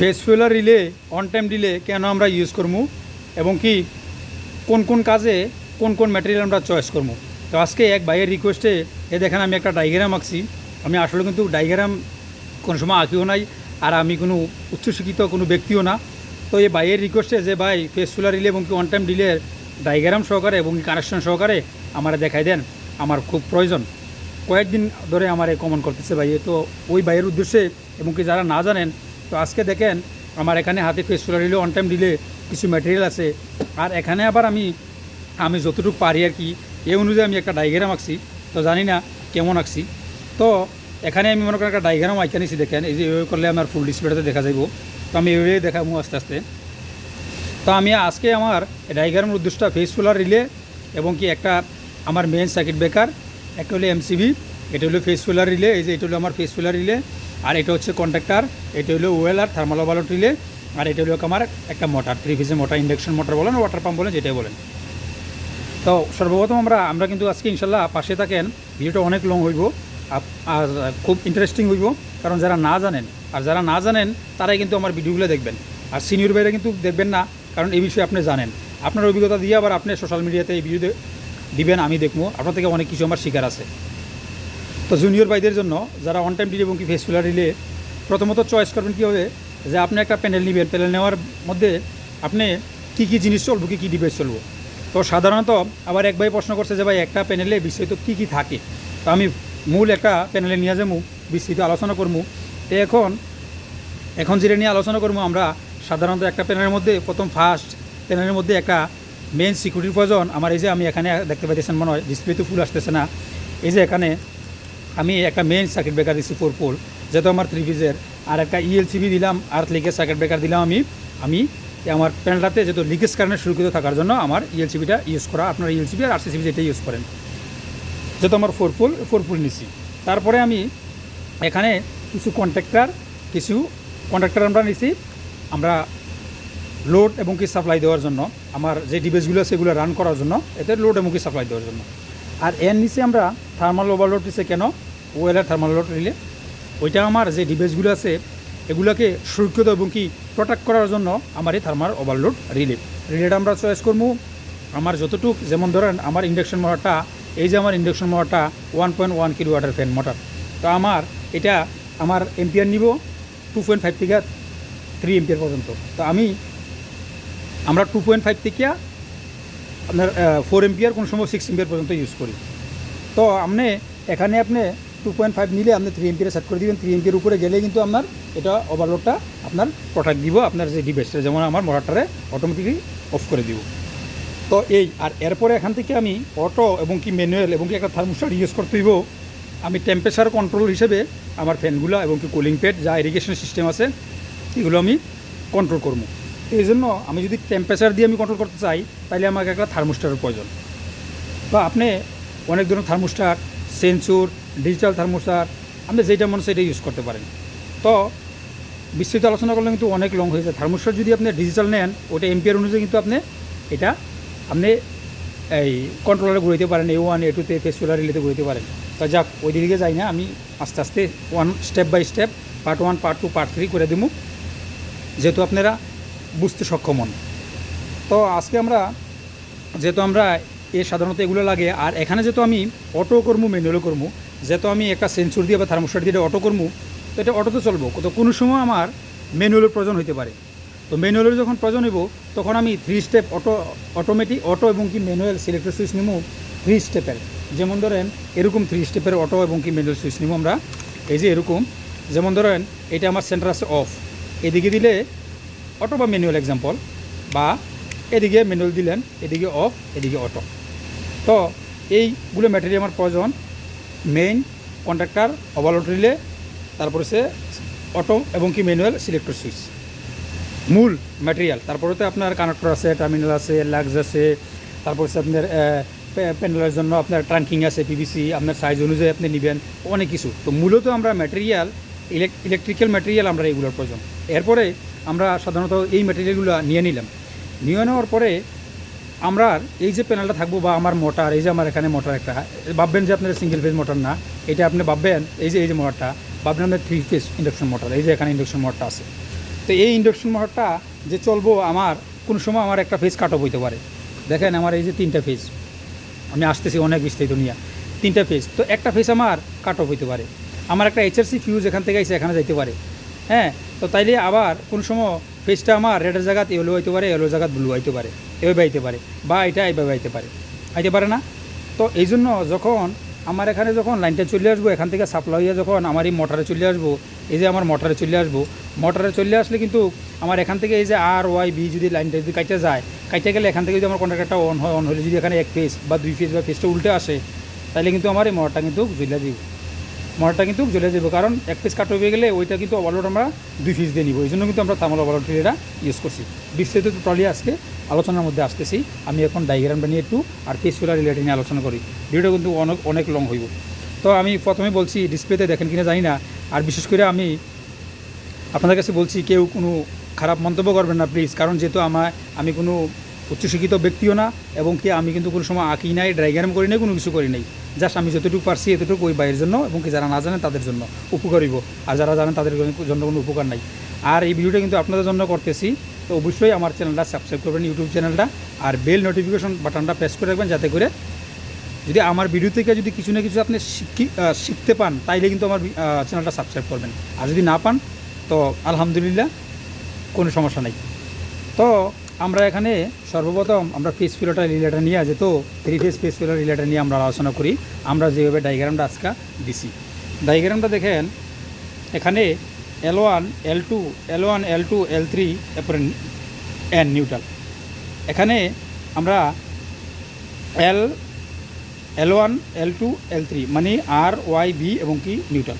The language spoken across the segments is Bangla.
Phase failure relay on time relay কেন আমরা ইউজ করব এবং কি, কোন কোন কাজে কোন কোন ম্যাটেরিয়াল আমরা চয়েস করব তো আজকে এক ভাইয়ের রিকোয়েস্টে এ দেখেন আমি একটা ডাইগ্রাম আঁকছি। আমি আসলে কিন্তু ডাইগ্রাম কোনো সময় আঁকিও নাই, আর আমি কোনো উচ্চশিক্ষিত কোনো ব্যক্তিও না। তো এই ভাইয়ের রিকোয়েস্টে যে ভাই ফেস ফুলার রিলে এবং কি অন টাইম রিলের ডাইগ্রাম সহকারে এবং কানেকশন সহকারে আমার দেখাই দেন, আমার খুব প্রয়োজন। কয়েকদিন ধরে আমার কমন করতেছে ভাই তো ওই ভাইয়ের উদ্দেশ্যে, এবং কি যারা না জানেন তো আজকে দেখেন, আমার এখানে হাতে phase failure relay on time relay কিছু ম্যাটেরিয়াল আছে। আর এখানে আবার আমি আমি যতটুকু পারি আর কি, এই অনুযায়ী আমি একটা ডাইগ্রাম আঁকছি। তো জানি না কেমন আঁকছি। তো এখানে আমি মনে করি একটা ডাইগ্রাম আঁকা নিছি, দেখেন, এই যে এভাবে করলে আমার ফুল ডিসপ্লেতে দেখা যাইব। তো আমি এভাবেই দেখাবো আস্তে আস্তে। তো আমি আজকে আমার ডাইগ্রামের উদ্দেশ্যটা ফেসফুলার রিলে এবং কি একটা আমার মেন সার্কিট ব্রেকার একটা হলো এমসিবি এটা হলো ফেসফুলার রিলে এই যে এটা হলো আমার ফেসফুলার রিলে আর এটা হচ্ছে কন্ট্রাক্টার এটা হলো ওয়েল আর থার্মাল রিলে আর এটা হলো আমার একটা মোটর থ্রি ফিজে মোটর ইন্ডাকশন মোটর বলেন ওয়াটার পাম্প বলেন, যেটাই বলেন। তো সর্বপ্রথম আমরা আমরা কিন্তু আজকে ইনশাল্লাহ পাশে থাকেন, ভিডিওটা অনেক লং হইব আর খুব ইন্টারেস্টিং হইব, কারণ যারা না জানেন, আর যারা না জানেন, তারাই কিন্তু আমার ভিডিওগুলো দেখবেন। আর সিনিয়র ভাইরা কিন্তু দেখবেন না, কারণ এই বিষয়ে আপনি জানেন। আপনার অভিজ্ঞতা দিয়ে আবার আপনি সোশ্যাল মিডিয়াতে এই ভিডিও দিবেন, আমি দেখব। আপনার থেকে অনেক কিছু আমার শিকার আছে। তো জুনিয়র ভাইদের জন্য যারা অন টাইম ডিলে এবং কি ফেসফুলার রিলে প্রথমত চয়েস করবেন কীভাবে যে আপনি একটা প্যানেল নেবেন। প্যানেল নেওয়ার মধ্যে আপনি কী কী জিনিস চলবো, কী কী ডিভাইস চলবো। তো সাধারণত আবার এক ভাই প্রশ্ন করছে যে ভাই, একটা প্যানেলে বিস্তৃত কী কী থাকে? তো আমি মূল একটা প্যানেলে নিয়ে যাব, বিস্তৃত আলোচনা করব। তো এখন এখন যেটা নিয়ে আলোচনা করব আমরা, সাধারণত একটা প্যানেলের মধ্যে প্রথম ফার্স্ট প্যানেলের মধ্যে একটা মেন সিকিউরিটির প্রয়োজন। আমার এই যে আমি এখানে দেখতে পাইতেছেন মনে হয় ডিসপ্লে তো ফুল আসতেছে না। এই যে এখানে আমি একটা মেইন সার্কিট ব্রেকার দিচ্ছি ফোর পোল যেহেতু আমার থ্রি পিসের আর একটা E ইএলসিবি দিলাম আর লিকেজ সার্কিট ব্রেকার দিলাম আমি। আমি আমার প্যানেলটাতে যেহেতু লিকেজ কারণে সুরক্ষিত থাকার জন্য আমার E ইএলসিবিটা ইউজ করা, আপনার E ইএলসিবি আর আরসিসিবি যেটা ইউজ করেন। যেহেতু আমার ফোর পোল ফোর পোল নিচ্ছি তারপরে আমি এখানে কিছু কন্ট্রাক্টার কিছু কন্ট্রাক্টার আমরা নিছি। আমরা লোড এবং কি সাপ্লাই দেওয়ার জন্য, আমার যে ডিভাইসগুলো সেগুলো রান করার জন্য, এতে লোড এবং কি সাপ্লাই দেওয়ার জন্য। আর এর নিচে আমরা থার্মাল ওভারলোড নিচে কেন? ওয়েলার থার্মাল লোড রিলে ওইটা আমার যে ডিভাইসগুলো আছে, এগুলোকে সুরক্ষিত এবং কি প্রোটেক্ট করার জন্য আমার এই থার্মাল ওভারলোড রিলে রিলেটা আমরা চয়েস করব। আমার যতটুক, যেমন ধরেন আমার ইন্ডাকশন মোটরটা এই যে আমার ইন্ডাকশন মোটরটা one point one kilo water fan motor তো আমার এটা আমার এম্পিয়ার নিব টু পয়েন্ট ফাইভ থেকে থ্রি এম্পিয়ার পর্যন্ত। তো আমি, আমরা টু পয়েন্ট ফাইভ থেকে আপনার ফোর এম্পিয়ার কোন সময় সিক্স এম্পিয়ার পর্যন্ত ইউজ করি। তো আপনি এখানে আপনি টু পয়েন্ট ফাইভ নিলে আপনি থ্রি এম্পিয়ার সেট করে দিবেন। থ্রি এম্পিয়ার উপরে গেলে কিন্তু আপনার এটা ওভারলোডটা আপনার প্রোটেক্ট দিব, আপনার যে ডিভাইসটা যেমন আমার মোটরটারে অটোমেটিকলি অফ করে দিব। তো এই, আর এরপরে এখান থেকে আমি অটো এবং কি ম্যানুয়াল এবং কি একটা থার্মোস্টার ইউজ করতে হইব। আমি টেম্পারেচার কন্ট্রোল হিসেবে আমার ফ্যানগুলো এবং কি কুলিং প্যাড যা ইরিগেশন সিস্টেম আছে, এগুলো আমি কন্ট্রোল করব। এই জন্য আমি যদি টেম্পারেচার দিয়ে আমি কন্ট্রোল করতে চাই তাহলে আমাকে একটা থার্মোস্টারের প্রয়োজন। তো আপনি অনেক ধরনের থার্মোস্টার সেন্সুর ডিজিটাল থার্মোস্টার আপনি যেটা মনে সেটা ইউজ করতে পারেন। তো বিস্তৃত আলোচনা করলে কিন্তু অনেক লং হয়ে যায়। থার্মোস্টার যদি আপনি ডিজিটাল নেন ওটা এম্পিয়ার অনুযায়ী কিন্তু আপনি এটা, আপনি এই কন্ট্রোলারে ঘুরাইতে পারেন এ ওয়ান এ টুতে ফেসুলার রিলেতে ঘুরাইতে পারেন। তো যাক, ওই দিকে যাই না, আমি আস্তে আস্তে one step by step part one part two part three করে দেবো যেহেতু আপনারা বুঝতে সক্ষম হন। তো আজকে আমরা, যেহেতু আমরা এ সাধারণত এগুলো লাগে, আর এখানে যেহেতু আমি অটো কর্মু ম্যানুয়ালও কর্মু যেহেতু আমি একটা সেন্সর দিয়ে বা থার্মোস্টার দিয়ে অটো কর্মু তো এটা অটোতে চলবো। তো কোনো সময় আমার ম্যানুয়ালের প্রয়োজন হতে পারে। তো ম্যানুয়ালের যখন প্রয়োজন হইব, তখন আমি three step auto automatic auto এবং কি ম্যানুয়াল সিলেক্টর সুইচ নিবো থ্রি স্টেপের যেমন ধরেন, এরকম থ্রি স্টেপের অটো এবং কি ম্যানুয়াল সুইচ নিবো আমরা। এই যে এরকম, যেমন ধরেন, এটা আমার সেন্টার আছে অফ এদিকে দিলে অটো বা ম্যানুয়াল এক্সাম্পল বা এদিকে ম্যানুয়াল দিলেন, এদিকে অফ এদিকে অটো তো এইগুলো ম্যাটেরিয়াল আমার প্রয়োজন। মেইন কন্ট্রাক্টার ওভারলোড রিলে তারপরে সে অটো এবং কি ম্যানুয়াল সিলেক্টর সুইচ মূল ম্যাটেরিয়াল তারপরে তো আপনার কানেক্টর আছে টার্মিনাল আছে লাক্স আছে, তারপর হচ্ছে আপনার প্যানেলের জন্য আপনার ট্রাঙ্কিং আছে পিভিসি আপনার সাইজ অনুযায়ী আপনি নেবেন, অনেক কিছু। তো মূলত আমরা ম্যাটেরিয়াল ইলেকট্রিক্যাল ম্যাটেরিয়াল আমরা এগুলোর প্রয়োজন। এরপরে আমরা সাধারণত এই ম্যাটেরিয়ালগুলো নিয়ে নিলাম। নিয়ে নেওয়ার পরে আমরা এই যে প্যানেলটা থাকব বা আমার মোটর, এই যে আমার এখানে মোটর একটা, ভাববেন যে আপনার সিঙ্গেল ফেজ মোটর না, এটা আপনি ভাববেন, এই যে এই যে মোটরটা, ভাববেন আপনার থ্রি ফেজ ইন্ডাকশন মোটর, এই যে এখানে ইন্ডাকশন মোটরটা আছে। তো এই ইন্ডাকশন মোটরটা যে চলবো আমার, কোন সময় আমার একটা ফেজ কাট অফ হইতে পারে। দেখেন আমার এই যে তিনটা ফেজ আমি আসতেছি অনেক বিস্তারিত নিয়ে। তিনটা ফেজ তো একটা ফেজ আমার কাট অফ হইতে পারে। আমার একটা এইচআরসি ফিউজ এখান থেকে এসে এখানে যাইতে পারে। হ্যাঁ তো তাইলে আবার কোন সময় ফেজটা আমার রেডের জায়গাত ইয়েলো হইতে পারে ইয়েলো জায়গাত ব্লু হইতে পারে, এভাবে আইতে পারে বা এটা এইভাবে আইতে পারে আইতে পারে না। তো এই জন্য যখন আমার এখানে যখন লাইনটা চলে আসব, এখান থেকে সাপ্লাই হয়ে যখন আমার এই মোটরে চলে আসব, এই যে আমার মোটরে চলে আসব, মোটরে চলে আসলে কিন্তু আমার এখান থেকে এই যে আর ওয়াই বি যদি লাইনটা যদি কাটতে যায় কাটতে গেলে এখান থেকে যদি আমার কন্ট্রাক্টরটা অন হয় অন হলে যদি এখানে এক ফেজ বা দুই ফেজ বা ফেসটা উল্টে আসে তাহলে কিন্তু আমার এই মোটরটা কিন্তু জ্বলে যাবে মোটরটা কিন্তু জ্বলে যাবে, কারণ এক পিস কাট হয়ে গেলে ওইটা কিন্তু ওভারলোড আমরা দুই পিস দিয়ে নিব। এই জন্য কিন্তু আমরা থার্মাল ওভারলোড এটা ইউজ করছি। বিস্তারিত টোটালি আজকে আলোচনার মধ্যে আসতেছি। আমি এখন ডাইগ্রামটা নিয়ে একটু আর ফেস ফিলার রিলেটেড নিয়ে আলোচনা করি। ভিডিওটা কিন্তু অনেক অনেক লং হইব। তো আমি প্রথমে বলছি ডিসপ্লেতে দেখেন কিনা জানি না। আর বিশেষ করে আমি আপনাদের কাছে বলছি, কেউ কোনো খারাপ মন্তব্য করবেন না প্লিজ কারণ যেহেতু আমার, আমি কোনো উচ্চশিক্ষিত ব্যক্তিও না, এবং কি আমি কিন্তু কোনো সময় আঁকি নাই ড্রাইগ্রাম করি নাই, কোনো কিছু করি নাই। জাস্ট আমি যতটুকু পারছি এতটুকু ওই বাইরের জন্য, এবং কি যারা না জানেন তাদের জন্য উপকারিব আর যারা জানেন তাদের জন্য কোনো উপকার নাই। আর এই ভিডিওটা কিন্তু আপনাদের জন্য করতেছি। তো অবশ্যই আমার চ্যানেলটা সাবস্ক্রাইব করবেন ইউটিউব চ্যানেলটা, আর বেল নোটিফিকেশন বাটনটা প্রেস করে রাখবেন যাতে করে যদি আমার ভিডিও থেকে যদি কিছু না কিছু আপনি শিখি শিখতে পান, তাইলে কিন্তু আমার চ্যানেলটা সাবস্ক্রাইব করবেন। আর যদি না পান, তো আলহামদুলিল্লাহ, কোনো সমস্যা নাই। তো আমরা এখানে সর্বপ্রথম আমরা ফেস ফিলোটা রিলেটার নিয়ে যেত থ্রি ফেস ফেস ফিলোর রিলেটার নিয়ে আমরা আলোচনা করি। আমরা যেভাবে ডাইগ্রামটা আজকে দিছি। ডাইগ্রামটা দেখেন, এখানে L one L two L one L two L three এরপরে এন নিউট্রাল এখানে আমরা L L one L two L three মানে আর ওয়াই বি এবং কি নিউট্রাল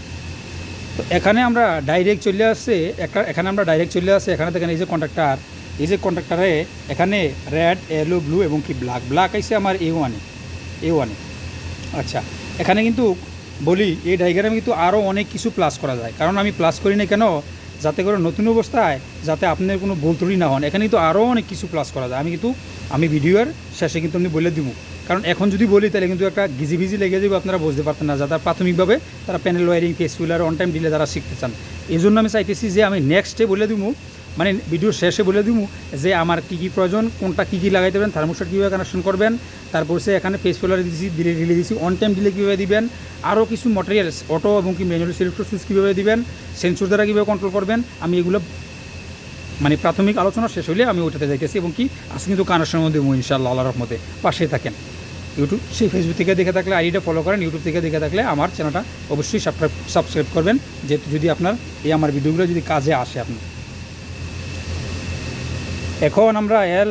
তো এখানে আমরা ডাইরেক্ট চলে আসছে, একটা এখানে আমরা ডাইরেক্ট চলে আসছে, এখানে দেখেন এই যে কন্ট্রাক্টার এই যে কন্ট্রাক্টারে এখানে রেড ইয়েলো ব্লু এবং কি ব্ল্যাক ব্ল্যাক আইসে আমার এ ওয়ানে এ ওয়ানে আচ্ছা এখানে কিন্তু বলি, এই ডাইগ্রামে কিন্তু আরও অনেক কিছু প্লাস করা যায়। কারণ আমি প্লাস করি না কেন? যাতে করে নতুন অবস্থায় যাতে আপনার কোনো ভুল ত্রুটি না হন। এখানে কিন্তু আরও অনেক কিছু প্লাস করা যায়। আমি কিন্তু, আমি ভিডিওর শেষে কিন্তু আমি বলে দিব। কারণ এখন যদি বলি, তাহলে কিন্তু একটা গিজি ভিজি লেগে যাবে, আপনারা বুঝতে পারতেন না। যারা প্রাথমিকভাবে, তারা panel wiring phase failure on time দিলে তারা শিখতে চান। এই জন্য আমি চাইতেছি যে আমি নেক্সটে বলে দিব মানে ভিডিও শেষে বলে দিব যে আমার কী কী প্রয়োজন, কোনটা কী কী লাগাইতে দেবেন থার্মোস্টার কীভাবে কানেকশন করবেন, তারপর সে এখানে ফেস ফিলার দিয়েছি দিলে রিলে দিয়েছি অন টাইম দিলে কীভাবে দিবেন আরও কিছু মটেরিয়ালস অটো এবং কি ম্যানুয়াল সিলেক্টর সুইচ কীভাবে দিবেন সেন্সর দ্বারা কীভাবে কন্ট্রোল করবেন, আমি এগুলো মানে প্রাথমিক আলোচনা শেষ হলে আমি ওইটাতে যাইতেছি এবং কি আজকে কিন্তু কানেকশনের মধ্যে ইনশাআল্লাহ আল্লাহ রহমতে। পাশে থাকেন। ইউটিউব সেই ফেসবুক থেকে দেখে থাকলে আইডিটা ফলো করেন ইউটিউব থেকে দেখে থাকলে আমার চ্যানেলটা অবশ্যই সাবস্ক্রাইব সাবস্ক্রাইব করবেন, যেহেতু যদি আপনার এই আমার ভিডিওগুলো যদি কাজে আসে আপনার। এখন আমরা L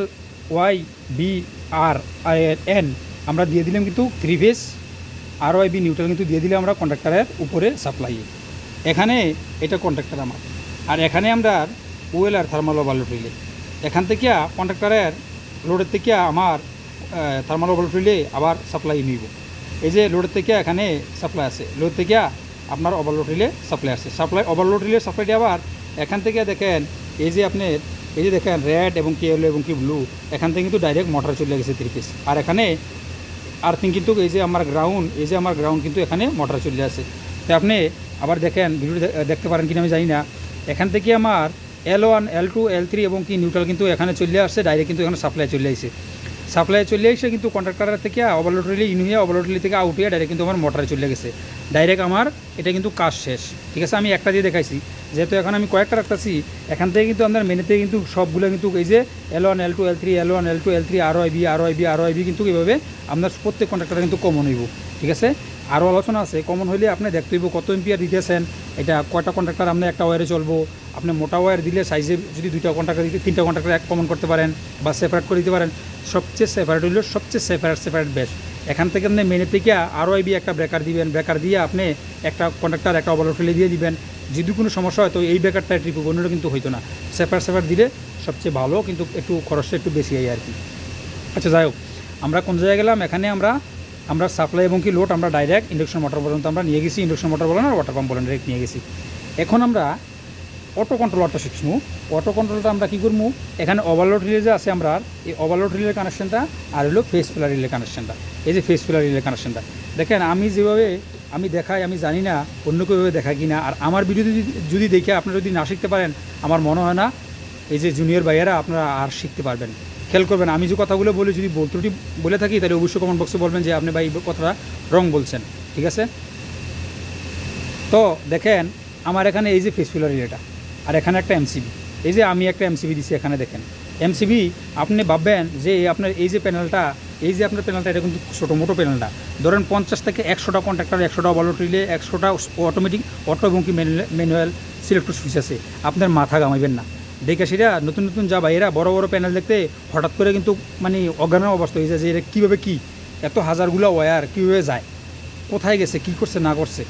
Y B R I N আমরা দিয়ে দিলাম কিন্তু three phase R Y B neutral কিন্তু দিয়ে দিলে আমরা কন্ট্রাক্টারের উপরে সাপ্লাই এখানে এটা কন্ট্রাক্টার আমার। আর এখানে আমরা ওয়েল আর থার্মাল ওভারলোড রিলে এখান থেকে কন্ট্রাক্টারের লোডের থেকে আমার থার্মাল ওভারলোড রিলে আবার সাপ্লাই নিব। এই যে লোডের থেকে এখানে সাপ্লাই আছে। লোড থেকে আপনার ওভারলোড রিলে সাপ্লাই আছে। সাপ্লাই ওভারলোড রিলে সাপ্লাইটি আবার এখান থেকে দেখেন, এই যে আপনি এই যে দেখেন রেড এবং কি ইয়েলো এবং কি ব্লু এখান থেকে কিন্তু ডাইরেক্ট মোটর চলে গেছে থ্রি পিস আর এখানে আর্থিং কিন্তু এই যে আমার গ্রাউন্ড এই যে আমার গ্রাউন্ড কিন্তু এখানে মোটর চলে আসে। তো আপনি আবার দেখেন ভিডিও দেখতে পারেন কিনা আমি জানি না। এখান থেকে আমার L one L two L three এবং কি নিউট্রাল কিন্তু এখানে চলে আসছে ডাইরেক্ট কিন্তু এখানে সাপ্লাই চলে আসছে সাপ্লাই চলে এসে কিন্তু কন্ট্রাক্টারের থেকে ওভারলোড রিলি ইন হয়ে ওভারলোড রিলি থেকে আউট হয়ে ডাইরেক্ট কিন্তু আমার মোটরে চলে গেছে। ডাইরেক্ট আমার, এটা কিন্তু কাজ শেষ। ঠিক আছে, আমি একটা দিয়ে দেখাইছি। যেহেতু এখন আমি কয়েকটা রাখতেছি, এখান থেকে কিন্তু আপনার মেনেতে কিন্তু সবগুলো কিন্তু এই যে L one L two L three L one L two L three R Y B R Y B R Y B কিন্তু এইভাবে আপনার প্রত্যেক কন্ট্রাক্টার কিন্তু কমন হইব। ঠিক আছে? আরও আলোচনা আছে। কমন হইলে আপনি দেখতে হইব কত এম্পিয়ার দিতেছেন। এটা কয়টা কন্ট্রাক্টার আপনি একটা ওয়ারে চলবো। আপনি মোটা ওয়ার দিলে সাইজে যদি দুইটা কন্ট্রাক্টার দিতে তিনটা কন্ট্রাক্টার এক কমন করতে পারেন বা সেপারেট করে দিতে পারেন। সবচেয়ে সেপারেট হইল সবচেয়ে সেপারেট সেপারেট বেস্ট এখান থেকে আপনি মেনে থেকে আরও আইবি একটা ব্রেকার দিবেন। ব্রেকার দিয়ে আপনি একটা কন্ট্রাক্টার একটা ওভারলোড ফেলে দিয়ে দিবেন। যদি কোনো সমস্যা হয় তো এই ব্রেকারটা ট্রিপ অন্যটা কিন্তু হইতো না। সেপারেট সেপারেট দিলে সবচেয়ে ভালো, কিন্তু একটু খরচটা একটু বেশি হয় আর কি। আচ্ছা যাই হোক, আমরা কোন জায়গায় গেলাম? এখানে আমরা আমরা সাপ্লাই এবং কি লোড আমরা ডাইরেক্ট ইন্ডাকশন মোটর পর্যন্ত আমরা নিয়ে গেছি ইন্ডাকশন মোটর বলেন আর ওয়াটার পাম্প বলেন ডাইরেক্ট নিয়ে গেছি। এখন আমরা অটো কন্ট্রোলারটা শিখব অটো কন্ট্রোলটা আমরা কী করব? এখানে ওভারলোড রিলে যে আছে আমরা, এই ওভারলোড রিলের কানেকশনটা আর হলো ফেস ফিলার রিলের কানেকশনটা এই যে ফেস ফিলার রিলের কানেকশনটা দেখেন, আমি যেভাবে আমি দেখাই, আমি জানি না অন্য কেউভাবে দেখা কি না আর আমার ভিডিও যদি যদি দেখে আপনারা যদি না শিখতে পারেন, আমার মনে হয় না এই যে জুনিয়র ভাইয়েরা আপনারা আর শিখতে পারবেন। খেয়াল করবেন, আমি যে কথাগুলো বলি, যদি বল ত্রুটি বলে থাকি, তাহলে অবশ্যই কমেন্ট বক্সে বলবেন যে আপনি ভাই কথাটা রং বলছেন, ঠিক আছে? তো দেখেন, আমার এখানে এই যে ফেস ফিলার এটা আর এখানে একটা এমসিবি এই যে আমি একটা এমসিবি দিছি এখানে দেখেন। এমসিবি আপনি ভাববেন যে আপনার, এই যে প্যানেলটা এই যে আপনার প্যানেলটা এটা কিন্তু ছোটো মোটো প্যানেলটা ধরেন পঞ্চাশ থেকে একশোটা কন্ট্রাক্টর একশোটা বলট রিলে একশোটা অটোমেটিক অটো এবং কি ম্যানুয়াল সিলেক্টর সুইচ আছে। আপনার মাথা গামাইবেন না। সেটা নতুন নতুন যা ভাইয়েরা বড় বড় প্যানেল দেখতে হঠাৎ করে কিন্তু মানে অজ্ঞান অবস্থা হয়ে যায় যে এটা কীভাবে কী? এত হাজারগুলো ওয়ার কীভাবে যায়? কোথায় গেছে? কি করছে? না করছে?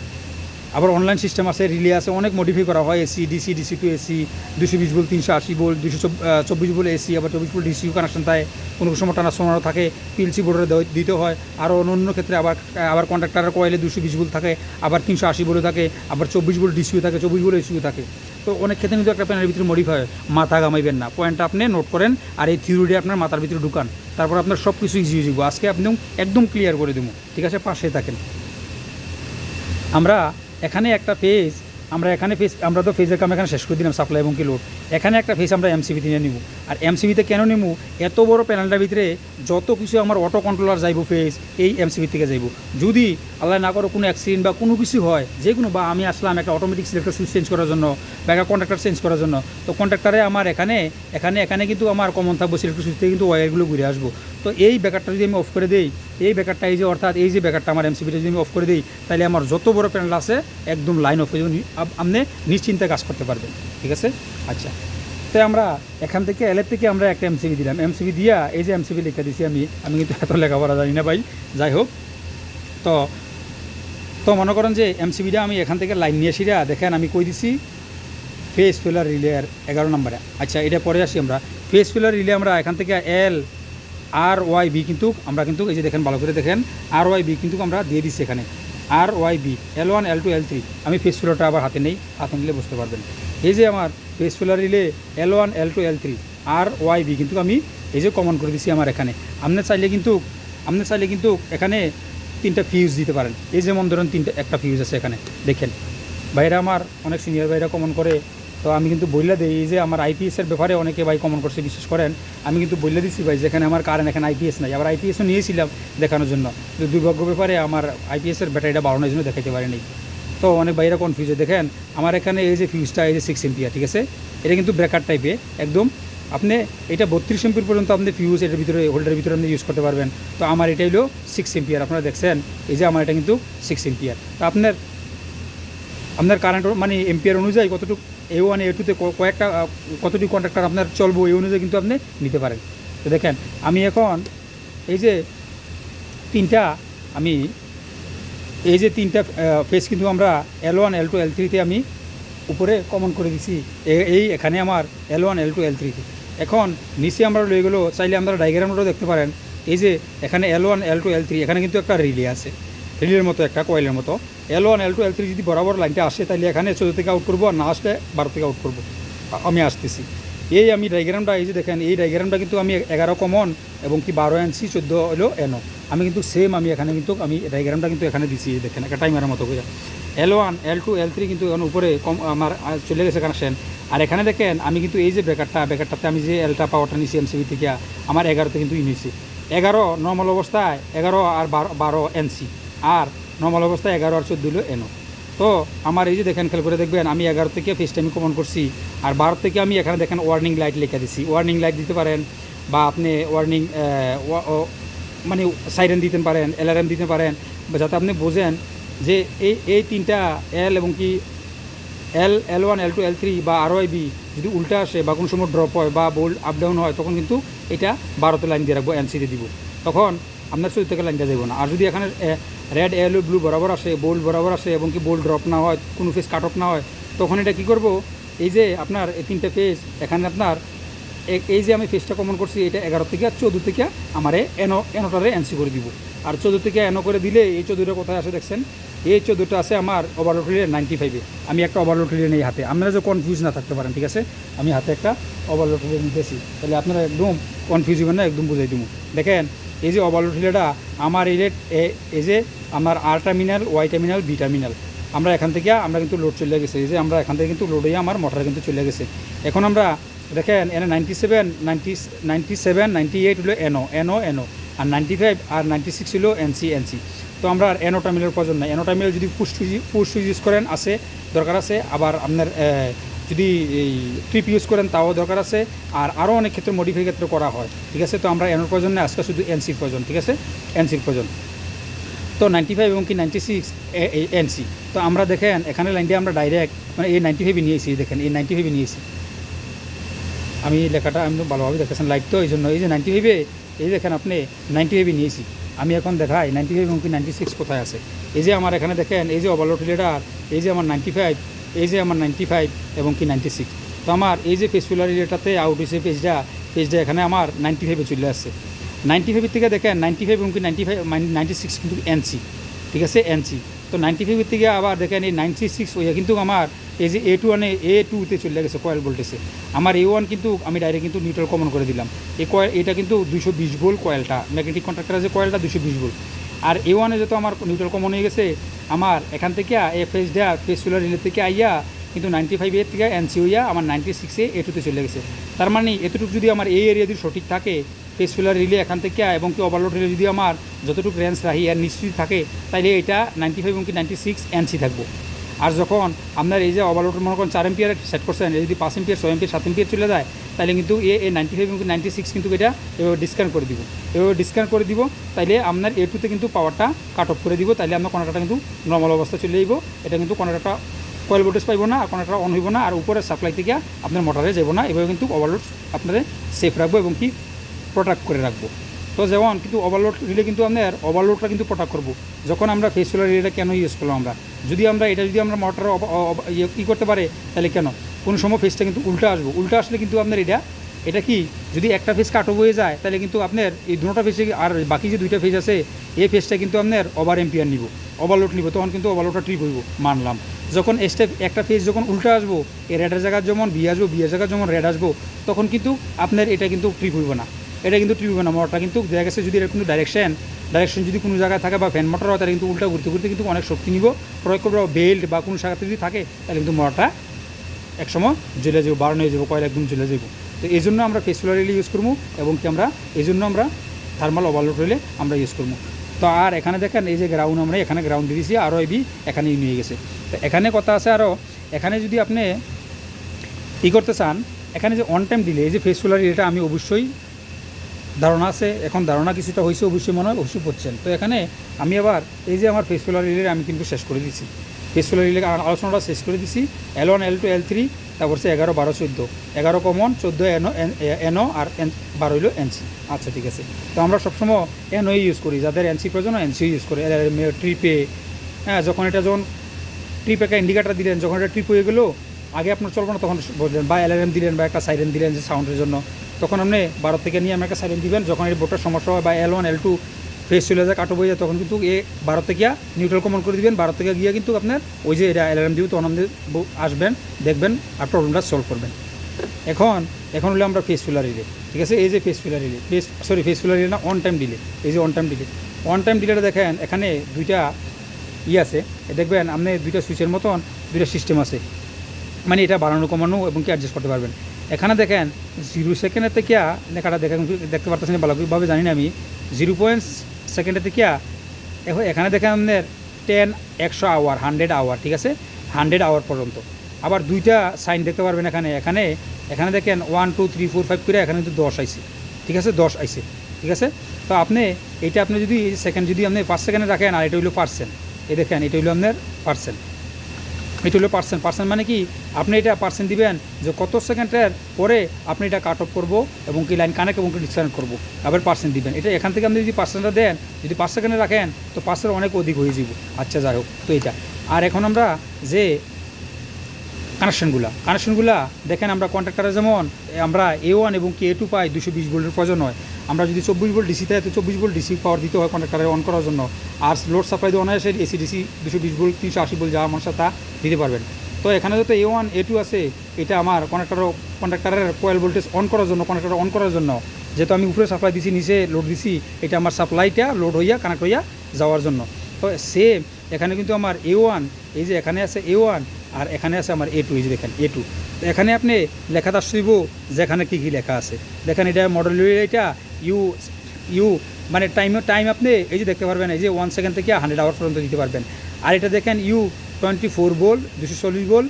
আবার অনলাইন সিস্টেম আছে রিলে আছে, অনেক মডিফাই করা হয় AC DC DC to AC দুশো বিশ বল তিনশো আশি বল দুশো চব্বিশ বল এসি আবার চব্বিশ বল ডিসিউ কানেকশন থাকে, কোনো সময় ট্রান্সফর্মারও থাকে পিএলসি বোর্ডে দিতে হয় আরও অন্য অন্য ক্ষেত্রে আবার আবার কন্ট্রাক্টারের কয়েলে দুশো বিশ বল থাকে, আবার তিনশো আশি বলে থাকে, আবার চব্বিশ বল ডিসিউ থাকে, চব্বিশ বল এসিউ থাকে। তো অনেক ক্ষেত্রে কিন্তু একটা প্যানের ভিতরে মডিফাই হয়, মাথা গামাইবেন না। পয়েন্টটা আপনি নোট করেন, আর এই থিওরিটি আপনার মাথার ভিতরে ঢুকান, তারপর আপনার সব কিছু ইজি হয়ে আজকে আপনি একদম ক্লিয়ার করে দেবো, ঠিক আছে? পাশে থাকেন। আমরা এখানে একটা পেজ আমরা এখানে ফেস আমরা তো ফেজের কাম এখানে শেষ করে দিলাম সাপ্লাই এবং কি লোড এখানে একটা ফেস আমরা এমসিবি নিয়ে নিব। আর এমসিবিতে কেন নিব এত বড় প্যানেলটার ভিতরে যত কিছু আমার অটো কন্ট্রোলার যাইব ফেস এই এমসিবি থেকে যাইব। যদি আল্লাহ না করো কোনো অ্যাক্সিডেন্ট বা কোনো কিছু হয়, যে কোনো, বা আমি আসলাম একটা অটোমেটিক সিলেক্টর সুইচ চেঞ্জ করার জন্য বা একটা কন্ট্রাক্টর চেঞ্জ করার জন্য, তো কন্ট্রাক্টারে আমার এখানে এখানে এখানে কিন্তু আমার কমন থাকব সিলেক্টর সুইচ থেকে কিন্তু ওয়ারগুলো ঘুরে আসব। তো এই ব্যাকারটা যদি আমি অফ করে দিই, এই ব্যাকারটা এই যে অর্থাৎ এই যে ব্যাকারটা আমার এমসিবিটা যদি আমি অফ করে দিই, তাহলে আমার যত বড় প্যানেল আছে, একদম লাইন অফ হয়ে আপনি নিশ্চিন্তে কাজ করতে পারবেন। ঠিক আছে? আচ্ছা। তো আমরা এখান থেকে এলের থেকে আমরা একটা এমসিবি দিলাম। এমসিবি দিয়া এই যে এমসিবি লিখে দিছি আমি আমি কিন্তু এত লেখাপড়া জানি না ভাই। যাই হোক। তো তো মনে করেন যে এমসিবিটা আমি এখান থেকে লাইন নিয়ে আসিরা, দেখেন আমি কই দিছি ফেস ফিলার রিলের এগারো নম্বরে। আচ্ছা এটা পরে আসি আমরা। ফেস ফিলার রিলে আমরা এখান থেকে এল আর ওয়াই বি কিন্তু আমরা কিন্তু এই যে দেখেন, ভালো করে দেখেন আর ওয়াই বি কিন্তু আমরা দিয়ে দিচ্ছি এখানে। R Y B L one L two L three আমি ফেস ফিলারটা আবার হাতে নেই, হাতে নিলে বুঝতে পারবেন। এই যে আমার phase failure relay L one L two L three R Y B কিন্তু আমি এই যে কমন করে দিচ্ছি আমার এখানে। আপনি চাইলে কিন্তু, আপনি চাইলে কিন্তু এখানে তিনটা ফিউজ দিতে পারেন। এই যেমন ধরুন তিনটা, একটা ফিউজ আছে এখানে, দেখেন। ভাইরা আমার, অনেক সিনিয়র ভাইরা কমন করে তো আমি কিন্তু বললে দিই, এই যে আমার আইপিএসের ব্যাপারে অনেকে ভাই কমন করছে, বিশ্বাস করেন? আমি কিন্তু বললে দিচ্ছি ভাই, যেখানে আমার কারেন্ট এখানে আইপিএস নাই। আবার আইপিএসও নিয়েছিলাম দেখানোর জন্য। দুর্ভাগ্য ব্যাপারে আমার আইপিএসের ব্যাটারিটা বাড়ানোর জন্য দেখাতে পারিনি। তো অনেক ভাইরা কনফিউজ দেখেন, আমার এখানে এই যে ফিউজটা এই যে সিক্স এমপিয়ার ঠিক আছে? এটা কিন্তু ব্রেকার টাইপে একদম। আপনি এটা বত্রিশ এমপির পর্যন্ত আপনি ফিউজ এটার ভিতরে হোল্ডারের ভিতরে আপনি ইউজ করতে পারবেন। তো আমার এটা হলো সিক্স এমপিয়ার আপনারা দেখছেন? এই যে আমার এটা কিন্তু সিক্স এমপিয়ার তো আপনার আপনার কারেন্ট মানে এম্পিয়ার অনুযায়ী কতটুকু এ ওয়ান এ টুতে কয়েকটা কতটি কন্ট্রাক্টর আপনার চলবো এই অনুযায়ী কিন্তু আপনি নিতে পারেন। তো দেখেন, আমি এখন এই যে তিনটা, আমি এই যে তিনটা ফেস কিন্তু আমরা এল ওয়ান এল টু এল থ্রিতে আমি উপরে কমন করে দিছি। এই এখানে আমার এল ওয়ান এল টু এল থ্রিতে এখন নিচে আমরা লয়ে গেলো চাইলে আমরা ডাইগ্রামটাও দেখতে পারেন। এই যে এখানে L one L two L three এখানে কিন্তু একটা রিলে আছে। রিলের মতো একটা কয়েলের মতো। L one L two L three যদি বরাবর লাইনটা আসে তাহলে এখানে চোদ্দ থেকে আউট করব, আর না আসলে বারো থেকে আউট করব। আমি আসতেছি। এই আমি ডাইগ্রামটা এই যে দেখেন, এই ডাইগ্রামটা কিন্তু আমি এগারো কমন এবং কি বারো এনসি চোদ্দ হলো এনো আমি কিন্তু সেম আমি এখানে কিন্তু, আমি ডাইগ্রামটা কিন্তু এখানে দিছি দেখেন, একটা টাইমারের মতো করে। L one L two L three কিন্তু এখন উপরে কম, আমার চলে গেছে কানেকশন আর এখানে দেখেন, আমি কিন্তু এই যে ব্রেকারটা ব্রেকারটাতে আমি যে এলটা পাওয়ারটা নিছি এমসিবি থেকে, আমার এগারোতে কিন্তু ই নিয়েছি এগারো নর্মাল অবস্থায়, এগারো আর বারো বারো এনসি আর নর্মাল অবস্থায় এগারো আর চোদ্দ হলো এনো। তো আমার এই যে দেখেন, খেয়াল করে দেখবেন, আমি এগারো থেকে ফেস টাইম কমন করছি, আর বারো থেকে আমি এখানে দেখেন ওয়ার্নিং লাইট লিখে দিছি। ওয়ার্নিং লাইট দিতে পারেন, বা আপনি ওয়ার্নিং মানে সাইরেন দিতে পারেন অ্যালার্ম দিতে পারেন যাতে আপনি বোঝেন যে এই এই তিনটা এল এবং কি L L one L two L three বা আর বি যদি উল্টা আসে বা কোনো সময় ড্রপ হয় বা বোল্ড আপ ডাউন হয়, তখন কিন্তু এটা বারোতে লাইন দিয়ে রাখব এনসিতে দিব। তখন আপনার চৌদ্দ থেকে লাইনটা যাব না। আর যদি এখানে রেড এল ব্লু বরাবর আসে বোল্ড বরাবর আসে এবং কি বোল্ড ড্রপ না হয়, কোনো ফেস কাট অফ না হয়, তখন এটা কী করব? এই যে আপনার এই তিনটে ফেস এখানে আপনার এই যে আমি ফেসটা কমন করছি, এটা এগারো থেকে চোদ্দ থেকে আমার এনো এনোটারে এনসি করে দিব। আর চোদ্দ থেকে এনো করে দিলে এই চোদ্দোটা কোথায় আসে দেখছেন? এই চোদ্দোটা আছে আমার ওভারলোড রিলে নাইনটি ফাইভে আমি একটা ওভারলোড রিলে নেই হাতে। আপনারা যে কনফিউজ না থাকতে পারেন, ঠিক আছে? আমি হাতে একটা ওভারলোড রিলে নিতেছি। তাহলে আপনারা একদম কনফিউজ হবেন না, একদম বুঝাই দিব দেখেন এই যে রিলেটা আমার এই রেট এই যে আমার R terminal Y terminal B terminal আমরা এখান থেকে, আমরা কিন্তু লোড চলে গেছে। এই যে আমরা এখান থেকে কিন্তু লোড হয়ে আমার মোটর কিন্তু চলে গেছে। এখন আমরা দেখেন, এনে ninety seven ninety ninety seven ninety eight হলো N O N O N O আর নাইনটি ফাইভ আর নাইনটি সিক্স হলো এনসি এনসি তো আমরা আর এনও টার্মিনাল প্রয়োজন নাই। এনও টার্মিনাল যদি পুশ পুশ ইউজ করেন, আছে, দরকার আছে। আবার আপনার যদি এই ট্রিপ ইউজ করেন, তাও দরকার আছে। আর আরও অনেক ক্ষেত্রে মডিফাই ক্ষেত্রে করা হয়। ঠিক আছে? তো আমরা এনোর প্রয়োজন নেই আজকে শুধু এনসির প্রয়োজন ঠিক আছে? এনসির প্রয়োজন তো নাইনটি ফাইভ এবং কি নাইনটি সিক্স এনসি তো আমরা দেখেন, এখানে লাইন দিয়ে আমরা ডাইরেক্ট মানে এই নাইনটি ফাইভে নিয়েছি, দেখেন, এই নাইনটি ফাইভে নিয়েছি। আমি লেখাটা, আমি ভালোভাবে দেখেছেন লাইট তো এই জন্য এই যে নাইনটি ফাইভে এই দেখেন আপনি নাইনটি ফাইভে নিয়েছি। আমি এখন দেখাই নাইনটি ফাইভ এবং কি নাইনটি সিক্স কোথায় আছে? এই যে আমার এখানে দেখেন, এই যে ওভারলোড রিলেটার এই যে আমার নাইনটি ফাইভ এই যে আমার নাইনটি ফাইভ এবং কি নাইনটি সিক্স তো আমার এই যে ফেসফুলার রিলেটাতে আউট হয়েছে পেজটা পেজটা এখানে আমার নাইনটি ফাইভে চলে আসছে। নাইনটি ফাইভের থেকে দেখেন নাইনটি ফাইভ এবং কি নাইনটি ফাইভ নাইনটি সিক্স কিন্তু এনসি ঠিক আছে? এনসি তো নাইনটি ফাইভের থেকে আবার দেখেন, এই নাইনটি সিক্স ওইয়া কিন্তু আমার এই যে এ টু ওয়ানে এ টুতে চলে গেছে কয়েল ভোল্টেজে আমার এ ওয়ান কিন্তু আমি ডাইরেক্ট কিন্তু নিউট্রাল কমন করে দিলাম। এই কয়েল এটা কিন্তু দুশো বিশ ভোল্ট কয়েলটা ম্যাগনেটিক কন্ট্রাক্টর যে কয়েলটা দুশো বিশ ভোল্ট আর এ ওয়ানে যত আমার নিউট্রাল কমন হয়ে গেছে আমার, এখান থেকে এফ এস দেয়া ফেস সোলার রিলে থেকে আইয়া কিন্তু নাইনটি ফাইভ এর থেকে এনসি হইয়া আমার নাইনটি সিক্সে এটুতে চলে গেছে। তার মানে এতটুকু যদি আমার এই এরিয়া যদি সঠিক থাকে ফেস রিলে এখান থেকে এবং কি ওভারলোড রিলে যদি আমার যতটুকু রেঞ্জ রাহি আর নিশ্চিত থাকে তাহলে এটা নাইনটি ফাইভ এবং কি নাইনটি সিক্স এনসি থাকব। আর যখন আপনার এই যে ওভারলোড মনে করেন, চার এম্পিয়ার সেট করছেন যদি পাঁচ এম্পিয়ার ছয় এম্পিয়ার সাত এম্পিয়ার চলে যায়, তাহলে কিন্তু এ এই নাইনটি ফাইভ এবং নাইনটি সিক্স কিন্তু এটা এভাবে ডিসকাউন্ট করে দিব। এভাবে ডিসকাউন্ট করে দিব, তাইলে আপনার এ টুতে কিন্তু পাওয়ারটা কাট অফ করে দিব, তাইলে আপনার কোনোটা কিন্তু নর্মাল অবস্থা চলে যাইব। এটা কিন্তু কোনোটা কয়েল ভোল্টেজ পাইব না আর কোনোটা অন হইব না, আর উপরে সাপ্লাই থেকে আপনার মোটরে যাব না। এভাবে কিন্তু ওভারলোড আপনাদের সেফ রাখব এবং কি প্রোটেক্ট করে রাখব। তো যেমন কিন্তু ওভারলোড রিলে কিন্তু আপনার ওভারলোডটা কিন্তু প্রোটেক্ট করব। যখন আমরা ফেস ফেসুলার এটা কেন ইউজ করলাম আমরা? যদি আমরা, এটা যদি আমরা মোটরে ই করতে পারে, তাহলে কেন? কোনো সময় ফেসটা কিন্তু উল্টা আসব। উল্টা আসলে কিন্তু আপনার এটা এটা কি? যদি একটা ফেস কাটো হয়ে যায়, তাহলে কিন্তু আপনার এই দুটা ফেসে আর বাকি যে দুইটা ফেস আছে, এই ফেসটা কিন্তু আপনার ওভার এম্পিয়ার নিব ওভারলোড নিব, তখন কিন্তু ওভারলোডটা ট্রিপ হইব, মানলাম। যখন স্টেপ একটা ফেস যখন উল্টা আসব, এই রেডের জায়গায় যেমন বি আসব বিয়ের জায়গায় যেমন রেড আসব, তখন কিন্তু আপনার এটা কিন্তু ট্রিপ হইব না। এটা কিন্তু ট্রিপ না। মোটরটা কিন্তু দেখা গেছে যদি এর কোনো ডাইরেকশন ডাইরেকশন যদি কোনো জায়গায় থাকে বা ফ্যান মোটর হয়, তাহলে কিন্তু উল্টা ঘুরতে ঘুরতে কিন্তু অনেক শক্তি নিব। প্রয়োগ করব বেল্ট বা কোনো জায়গাতে যদি থাকে, তাহলে কিন্তু মোটরটা একসময় জ্বলে যাব, বারণ হয়ে যাব, কয়েল একদম জ্বলে যাব। তো এই জন্য আমরা ফেসুলার ইউজ করব এবং কি আমরা, এই জন্য আমরা থার্মাল ওভারলোড রিলে আমরা ইউজ করব। তো আর এখানে দেখেন, এই যে গ্রাউন্ড আমরা এখানে গ্রাউন্ড দিয়ে দিয়েছি, আরও এবি এখানে নিয়ে গেছে। তো এখানে কথা আছে আরও, এখানে যদি আপনি ই করতে চান, এখানে যে অন টাইম দিলে এই যে ফেসুলার এটা আমি অবশ্যই ধারণা আছে, এখন ধারণা কিছুটা হয়েছে অবশ্যই মনে হয় অবশ্যই পড়ছেন। তো এখানে আমি আবার এই যে আমার ফেসফুলার রিলের আমি কিন্তু শেষ করে দিচ্ছি ফেসফুলার রিলে আলোচনাটা শেষ করে দিচ্ছি L one L two L three তারপর হচ্ছে এগারো, বারো, চোদ্দ। এগারো কমন চোদ্দ এনও এনও আর এন বারো হইল এনসি আচ্ছা ঠিক আছে। তো আমরা সবসময় এনও ইউজ করি। যাদের এনসি প্রয়োজন এনসি ইউজ করি। ট্রিপে হ্যাঁ যখন এটা যখন ট্রিপ একটা ইন্ডিকেটার দিলেন, যখন এটা ট্রিপ হয়ে গেলো আগে আপনার চলবে না, তখন বললেন বা অ্যালার্ম দিলেন বা একটা সাইরেন দিলেন যে সাউন্ডের জন্য। তখন আপনি বারো থেকে নিয়ে আমি একটা সাইরেন দিবেন, যখন এই বোর্ডটার সমস্যা হয় বা L one L two phase চলে যায় কাটো বয়ে যায়, তখন কিন্তু এ বারো থেকে নিউট্রাল কমন করে দিবেন। বারো থেকে গিয়ে কিন্তু আপনার ওই যে এটা অ্যালার্ম দিব, তখন আপনি আসবেন, দেখবেন আর প্রবলেমটা সলভ করবেন। এখন এখন হলো আমরা ফেস ফিলার রিলে ঠিক আছে? এই যে phase failure relay phase sorry phase failure relay না অন টাইম ডিলে এই যে on time delay on time ডিলেটা দেখেন, এখানে দুইটা ই আছে দেখবেন, আপনি দুইটা সুইচের মতন দুইটা সিস্টেম আছে। মানে এটা বাড়ানো, কমানো এবং কি অ্যাডজাস্ট করতে পারবেন। এখানে দেখেন জিরো সেকেন্ডের থেকে লেখাটা দেখেন দেখতে পারতেছেন ভালোভাবে জানি না আমি। জিরো পয়েন্ট সেকেন্ডের থেকে এখন দেখেন আপনার টেন একশো আওয়ার হান্ড্রেড আওয়ার ঠিক আছে? হান্ড্রেড আওয়ার পর্যন্ত। আবার দুইটা সাইন দেখতে পারবেন এখানে। এখানে এখানে দেখেন one two three four five করে এখানে কিন্তু দশ আইছে। ঠিক আছে? দশ আইছে। ঠিক আছে? তো আপনি এটা আপনি যদি সেকেন্ড যদি আপনি পাঁচ সেকেন্ডে রাখেন, আর এটা হইল পার্সেন্ট এই দেখেন, এটা হইল আপনার পার্সেন্ট এটা হলো পার্সেন্ট। পার্সেন্ট মানে কি? আপনি এটা পার্সেন্ট দিবেন যে কত সেকেন্ডের পরে আপনি এটা কাট অফ করব এবং কি লাইন কানেক্ট এবং কি ডিসকানেক্ট করব। আবার পার্সেন্ট দিবেন। এটা এখান থেকে আপনি যদি পার্সেন্টটা দেন, যদি পাঁচ সেকেন্ডে রাখেন, তো পার্সেন্ট অনেক অধিক হয়ে যাব আচ্ছা যাই হোক, তো এটা আর এখন আমরা যে কানেকশনগুলা কানেকশনগুলা দেখেন আমরা কন্ট্রাক্টারে যেমন, আমরা এ ওয়ান এবং কে টু পাই দুশো বিশ ভোল্টের প্রয়োজন হয়। আমরা যদি চব্বিশ ভোল্ট ডিসিতে তো চব্বিশ ভোল্ট ডিসি পাওয়ার দিতে হয় কন্ট্রাক্টারে অন করার জন্য। আর লোড সাপ্লাই দিয়ে অনায়াসে এসি ডিসি দুশো বিশ ভোল্ট, তিনশো আশি ভোল্ট, যা মানুষ তা দিতে পারবেন। তো এখানে যত এ ওয়ান এ টু আছে, এটা আমার কন্ট্রাক্টার কন্ট্রাক্টারের কোয়েল ভোল্টেজ অন করার জন্য কন্ট্রাক্টার অন করার জন্য। যেহেতু আমি উপরে সাপ্লাই দিছি, নিচে লোড দিছি, এটা আমার সাপ্লাইটা লোড হইয়া কানেক্ট হইয়া যাওয়ার জন্য। তো সেম এখানে কিন্তু আমার এ ওয়ান এই যে এখানে আছে এ ওয়ান আর এখানে আছে আমার এ টু যে দেখেন এ টু তো এখানে আপনি লেখাটা শুইব যেখানে কী কী লেখা আছে। দেখেন এটা মডেল এটা ইউ ইউ মানে টাইম টাইম আপনি এই যে দেখতে পারবেন, এই যে ওয়ান সেকেন্ড থেকে হান্ড্রেড আওয়ার পর্যন্ত দিতে পারবেন। আর এটা দেখেন ইউ টোয়েন্টি ফোর বোল দুশো চল্লিশ বোল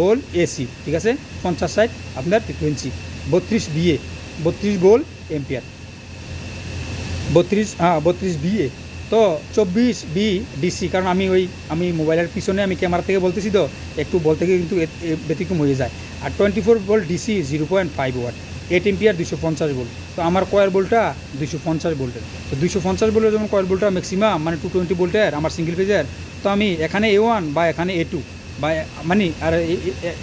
বোল এসি ঠিক আছে? পঞ্চাশ সাইড আপনার ফ্রিকুয়েন্সি বত্রিশ বিএ বত্রিশ বোল এম্পিয়ার বত্রিশ হ্যাঁ বত্রিশ বিএ তো চব্বিশ বি ডিসি, কারণ আমি ওই, আমি মোবাইলের পিছনে আমি ক্যামেরা থেকে বলতেছি তো, একটু বলতে গিয়ে কিন্তু ব্যতিক্রম হয়ে যায়। আর twenty four volt DC zero point five watt eight ampere দুশো পঞ্চাশ ভোল্ট তো আমার কয়ের বোল্টটা দুশো পঞ্চাশ ভোল্টের তো দুশো পঞ্চাশ ভোল্টের যেমন কয়ের বোল্টটা ম্যাক্সিমাম মানে টু টোয়েন্টি ভোল্টের আমার সিঙ্গেল ফেজের তো আমি এখানে এ ওয়ান বা এখানে এ টু বা মানে আর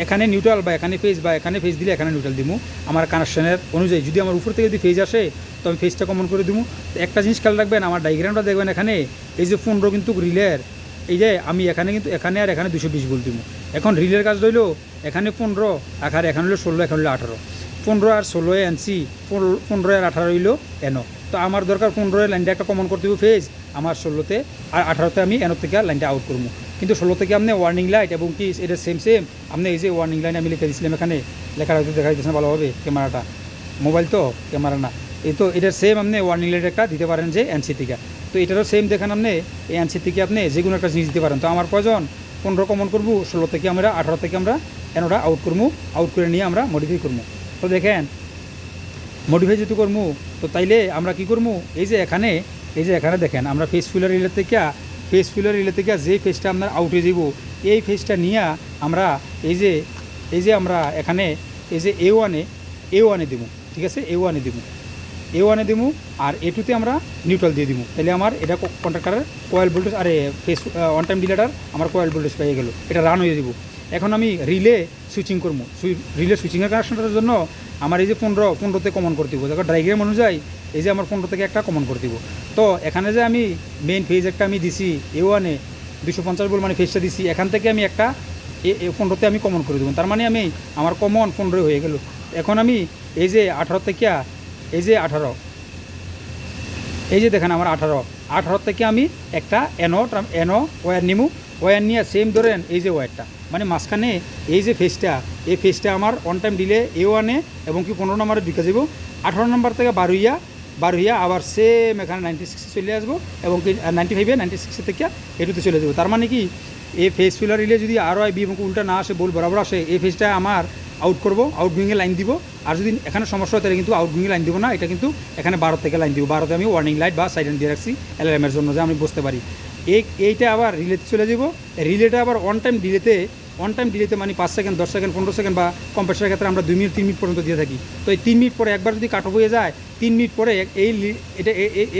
এখানে নিউট্রাল বা এখানে ফেজ বা এখানে ফেজ দিলে এখানে নিউট্রাল দিমু। আমার কানেকশনের অনুযায়ী যদি আমার উপর থেকে যদি ফেজ আসে, তো আমি ফেজটা কমন করে তো একটা জিনিস খেয়াল রাখবেন, আমার ডাইগ্রামটা দেখবেন এখানে, এই যে পনেরো কিন্তু রিলের এই যে আমি এখানে কিন্তু, এখানে আর এখানে দুশো বিশ বল দিব এখন রিলের কাজ রইল এখানে পনেরো, আর এখানে হলো ষোলো, এখানে হলো আঠারো। পনেরো আর ষোলোয় এনসি পনেরো আর আঠারো হইল এনো তো আমার দরকার পনেরোয় লাইনটা একটা কমন করতে হবে ফেজ আমার ষোলোতে, আর আঠারোতে আমি এনো থেকে লাইনটা আউট করব। কিন্তু ষোলো থেকে আপনি ওয়ার্নিং লাইট এবং কি এটা সেম সেম আপনি এই যে ওয়ার্নিং লাইন আমি লিখে দিয়েছিলাম এখানে লেখাটা হয়তো দেখা না ভালোভাবে ক্যামেরাটা মোবাইল তো ক্যামেরা না। এই তো এটার সেম আপনি ওয়ার্নিং লাইট একটা দিতে পারেন যে এনসি থেকে তো এটারও সেম দেখেন আপনি এই এনসি থেকে আপনি যে কোনো একটা জিনিস দিতে পারেন। তো আমার প্রয়োজন, পনেরো কমন করব ষোলো থেকে আমরা আঠারো থেকে আমরা এনোটা আউট করব আউট করে নিয়ে আমরা মডিফাই করব। তো দেখেন মডিফাই যেহেতু করব, তো তাইলে আমরা কি করব, এই যে এখানে এই যে এখানে দেখেন, আমরা ফেস ফিলার রিলে থেকে ফেস ফিলার রিলে থেকে যে ফেসটা আপনার আউটে যাব এই ফেসটা নিয়ে আমরা এই যে এই যে আমরা এখানে, এই যে এ ওয়ানে এ ওয়ানে দেবো, ঠিক আছে? এ ওয়ানে দেবো এ ওয়ানে দেবো আর এ টুতে আমরা নিউট্রাল দিয়ে দিব। তাহলে আমার এটা কন্ট্রাক্টারের কয়েল ভোল্টেজ আর ফেস ওয়ান টাইম ডিলেটার আমার কয়েল ভোল্টেজ পেয়ে গেল। এটা রান হয়ে যাব এখন আমি রিলে সুইচিং করব। রিলে সুইচিংয়ের কানেকশনটার জন্য আমার এই যে পনেরো, পনেরোতে কমন করতে হবে যখন ডাইগ্রাম অনুযায়ী এই যে আমার পনেরো থেকে একটা কমন করতে দিব। তো এখানে যে আমি মেইন ফেজ একটা আমি দিছি এ ওয়ানে দুশো পঞ্চাশ বল মানে ফেজটা দিছি, এখান থেকে আমি একটা এ পনেরোতে আমি কমন করে দেবো। তার মানে আমি, আমার কমন পনেরো হয়ে গেল। এখন আমি এই যে আঠারো থেকে, এই যে আঠারো, এই যে দেখেন আমার আঠারো আঠারো থেকে আমি একটা এনো এনো ওয়্যার নিমু ওয়্যার নিয়ে সেম ধরেন এই যে ওয়্যারটা মানে মাঝখানে এই যে ফেসটা এই ফেসটা আমার অন টাইম দিলে এ ওয়ানে এবং কি পনেরো নম্বরে ঢুকে যাব আঠারো নম্বর থেকে বার হইয়া বার হইয়া আবার সেম এখানে নাইনটি সিক্সে চলে আসব এবং নাইনটি ফাইভে নাইনটি সিক্সে থেকে এটুতে চলে যাব। তার মানে কি, এই ফেস ফিলার রিলে যদি আরও আই বি এবং উল্টা না আসে, বল বরাবর আসে, এই ফেসটা আমার আউট করব আউট গোয়িংয়ে লাইন দিব। আর যদি এখানে সমস্যা হয়, তাহলে কিন্তু আউট গোয়িংয়ে লাইন দিব না। এটা কিন্তু এখানে বারো থেকে লাইন দিব। বারোতে আমি ওয়ার্নিং লাইট বা সাইডেন দিয়ে রাখছি অ্যালার্মের জন্য, যে আমি বুঝতে পারি। এই, এইটা আবার রিলেতে চলে যাব। রিলেটা আবার অন টাইম ডিলেতে অন টাইম ডিলেতে মানে পাঁচ সেকেন্ড দশ সেকেন্ড পনেরো সেকেন্ড বা কম্প্রেসারের ক্ষেত্রে আমরা দুই মিনিট তিন মিনিট পর্যন্ত দিয়ে থাকি। তো এই তিন মিনিট পরে একবার যদি কাট হয়ে যায়, তিন মিনিট পরে এই এটা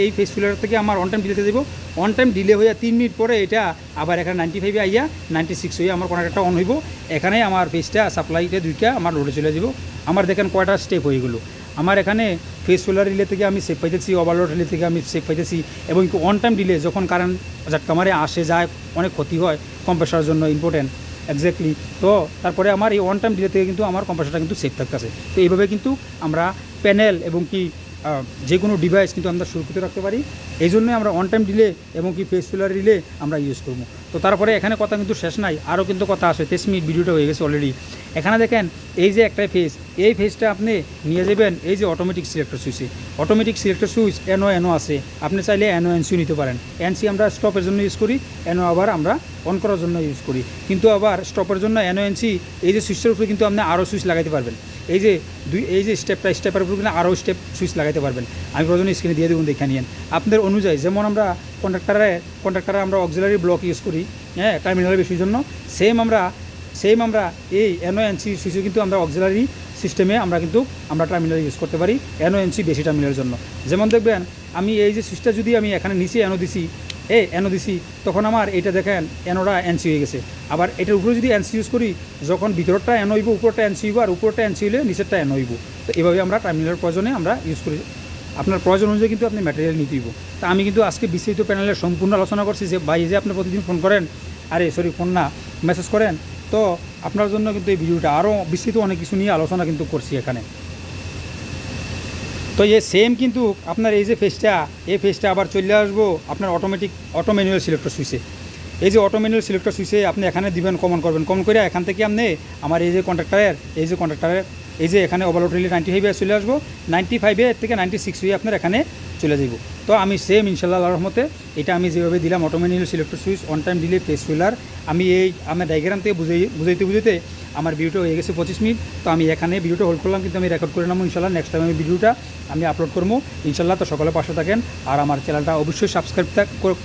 এই ফেস ফিলার থেকে আমার অন টাইম ডিলেতে যাব অন টাইম ডিলে হয়ে তিন মিনিট পরে এটা আবার এখানে নাইনটি ফাইভে আইয়া নাইনটি সিক্স হয়ে আমার কনেক্টরটা অন হইব। এখানে আমার ফেসটা সাপ্লাইটা দুইটা আমার লোডে চলে যাব আমার দেখেন কয়টা স্টেপ হয়ে গেলো। আমার এখানে ফেস সোলার রিলে থেকে আমি সেভ পাইতেছি ওভারলোড রিলে থেকে আমি সেভ পাইতেছি এবং অন টাইম ডিলে যখন কারেন্ট ঝাটকামারে আসে, যায়, অনেক ক্ষতি হয় কম্প্রেসারের জন্য ইম্পর্টেন্ট এক্স্যাক্টলি তো তারপরে আমার এই ওয়ান টাইম ডিলে থেকে কিন্তু আমার কম্পিউটারটা কিন্তু সেভ থাকতেছে। তো এইভাবে কিন্তু আমরা প্যানেল এবং কি যে কোনো ডিভাইস কিন্তু আমরা সুরক্ষিত রাখতে পারি। এই জন্য আমরা অন টাইম ডিলে এবং কি ফেস ফিলার রিলে আমরা ইউজ করব। তো তারপরে এখানে কথা কিন্তু শেষ নাই, আরও কিন্তু কথা আসে তেইশ মিনিট ভিডিওটা হয়ে গেছে অলরেডি এখানে দেখেন, এই যে একটা ফেস এই ফেসটা আপনি নিয়ে যাবেন, এই যে automatic selector সুইচে automatic selector switch NO NO আছে, আপনি চাইলে এনও এনসিও নিতে পারেন। এনসি আমরা স্টপের জন্য ইউজ করি এনও আবার আমরা অন করার জন্য ইউজ করি। কিন্তু আবার স্টপের জন্য এনও এনসি এই যে সুইচের উপরে কিন্তু আপনি আরও সুইচ লাগাইতে পারবেন। এই যে দুই, এই যে স্টেপটা স্টেপের উপর কিন্তু আরও স্টেপ সুইচ লাগাইতে পারবেন। আমি প্রয়োজন স্ক্রিনে দিয়ে দেবো, দেখে নিয়েন। আপনাদের অনুযায়ী, যেমন আমরা কন্ট্রাক্টারে কন্ট্রাক্টারে আমরা অক্সিলারি ব্লক ইউজ করি হ্যাঁ টার্মিনাল বেশির জন্য সেম আমরা সেম আমরা এই এনও এনসি সুইচে কিন্তু আমরা অক্সিলারি সিস্টেমে আমরা কিন্তু আমরা টার্মিনাল ইউজ করতে পারি এনও এনসি বেশি টার্মিনালের জন্য। যেমন দেখবেন, আমি এই যে সুইচটা যদি আমি এখানে নিচে এনও দিছি এ এনও দিছি তখন আমার এটা দেখেন এনোটা এনসি হয়ে গেছে। আবার এটার উপরে যদি এনসি ইউজ করি, যখন ভিতরটা এন হইব, উপরটা এনসি হইব, আর উপরটা এনসি হইলে নিচেরটা এন হইব। তো এভাবে আমরা টার্মিনালের প্রয়োজনে আমরা ইউজ করি। আপনার প্রয়োজন অনুযায়ী কিন্তু আপনি ম্যাটেরিয়াল নিতে হইব। তা আমি কিন্তু আজকে বিস্তারিত প্যানেলের সম্পূর্ণ আলোচনা করছি যে, ভাই যে আপনি প্রতিদিন ফোন করেন, আরে সরি ফোন না মেসেজ করেন, তো আপনার জন্য কিন্তু এই ভিডিওটা আরও বিস্তৃত অনেক কিছু নিয়ে আলোচনা কিন্তু করছি এখানে। তো এই সেম কিন্তু আপনার এই যে ফেসটা এই ফেসটা আবার চলে আসব আপনার অটোমেটিক অটো ম্যানুয়াল সিলেক্টর সুইচে এই যে অটো ম্যানুয়াল সিলেক্টর সুইচে আপনি এখানে দিবেন কমন করবেন। কমন করে এখান থেকে আপনি আমার এই যে কন্ট্রাক্টারের এই যে কন্ট্রাক্টারের এই যে এখানে ওভারলোড রিলে নাইনটি ফাইভে চলে আসব নাইনটি ফাইভে থেকে নাইনটি সিক্স হয়ে আপনার এখানে চলে যাব তো আমি সেম ইনশাল্লাহ রহমতে এটা আমি যেভাবে দিলাম অটোমেনিয়াল সিলেক্টর সুইচ অন টাইম দিলে ফেস ফিলার আমি এই আমার ডায়গ্রাম থেকে বুঝাই, বুঝাইতে বুঝাইতে আমার ভিডিওটা হয়ে গেছে পঁচিশ মিনিট। তো আমি এখানে ভিডিওটা হোল্ড করলাম, কিন্তু আমি রেকর্ড করে নেব ইনশাল্লাহ। নেক্সট টাইম আমি ভিডিওটা আমি আপলোড করব। ইনশাল্লাহ তো সকালে পাশে থাকেন আর আমার চ্যানেলটা অবশ্যই সাবস্ক্রাইব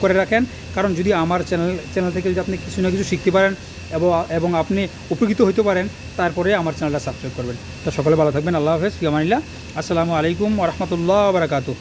করে রাখেন। কারণ যদি আমার চ্যানেল চ্যানেল থেকে যদি আপনি কিছু না কিছু শিখতে পারেন এবং এবং আপনি উপকৃত হতে পারেন, তারপরে আমার চ্যানেলটা সাবস্ক্রাইব করবেন। তো সকালে ভালো থাকবেন, আল্লাহ হাফেজ ফিয়ামানিল্লাহ আসসালামু আলাইকুম রহমতুল্লাহ বারাকাতু